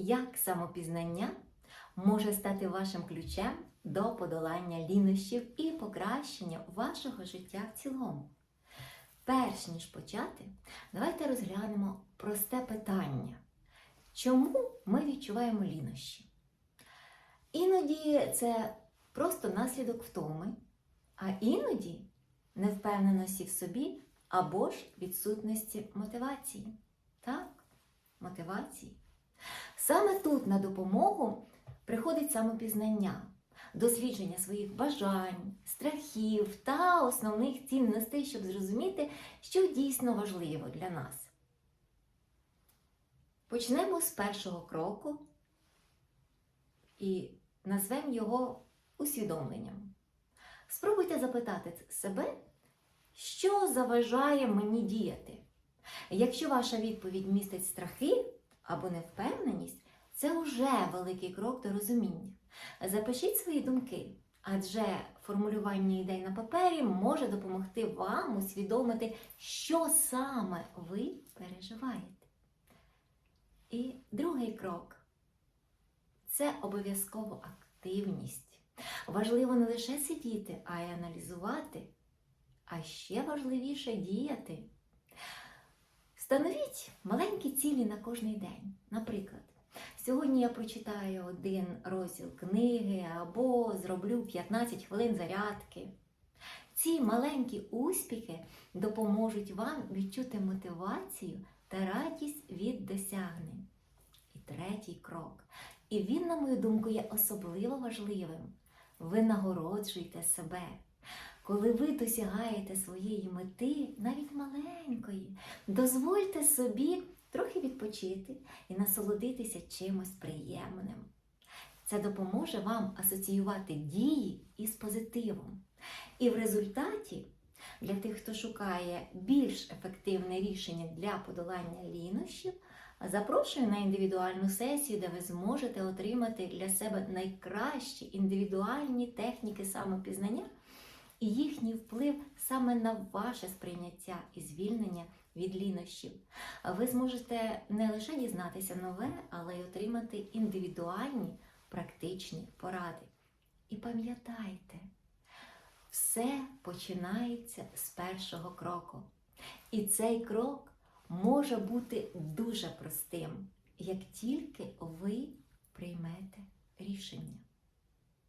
Як самопізнання може стати вашим ключем до подолання лінощів і покращення вашого життя в цілому? Перш ніж почати, давайте розглянемо просте питання. Чому ми відчуваємо лінощі? Іноді це просто наслідок втоми, а іноді невпевненості в собі або ж відсутності мотивації. Так, мотивації. Саме тут на допомогу приходить самопізнання, дослідження своїх бажань, страхів та основних цінностей, щоб зрозуміти, що дійсно важливо для нас. Почнемо з першого кроку і назвемо його усвідомленням. Спробуйте запитати себе, що заважає мені діяти. Якщо ваша відповідь містить страхи або невпевненість, це вже великий крок до розуміння. Запишіть свої думки, адже формулювання ідей на папері може допомогти вам усвідомити, що саме ви переживаєте. І другий крок це обов'язково активність. Важливо не лише сидіти, а й аналізувати, а ще важливіше діяти. Встановіть маленькі цілі на кожний день. Наприклад, сьогодні я прочитаю один розділ книги або зроблю 15 хвилин зарядки. Ці маленькі успіхи допоможуть вам відчути мотивацію та радість від досягнень. І третій крок. І він, на мою думку, є особливо важливим. Ви нагороджуйте себе. Коли ви досягаєте своєї мети, навіть маленької, дозвольте собі трохи відпочити і насолодитися чимось приємним. Це допоможе вам асоціювати дії із позитивом. І в результаті для тих, хто шукає більш ефективне рішення для подолання лінощів, запрошую на індивідуальну сесію, де ви зможете отримати для себе найкращі індивідуальні техніки самопізнання і їхній вплив саме на ваше сприйняття і звільнення від лінощів. Ви зможете не лише дізнатися нове, але й отримати індивідуальні практичні поради. І пам'ятайте, все починається з першого кроку. І цей крок може бути дуже простим, як тільки ви приймете рішення.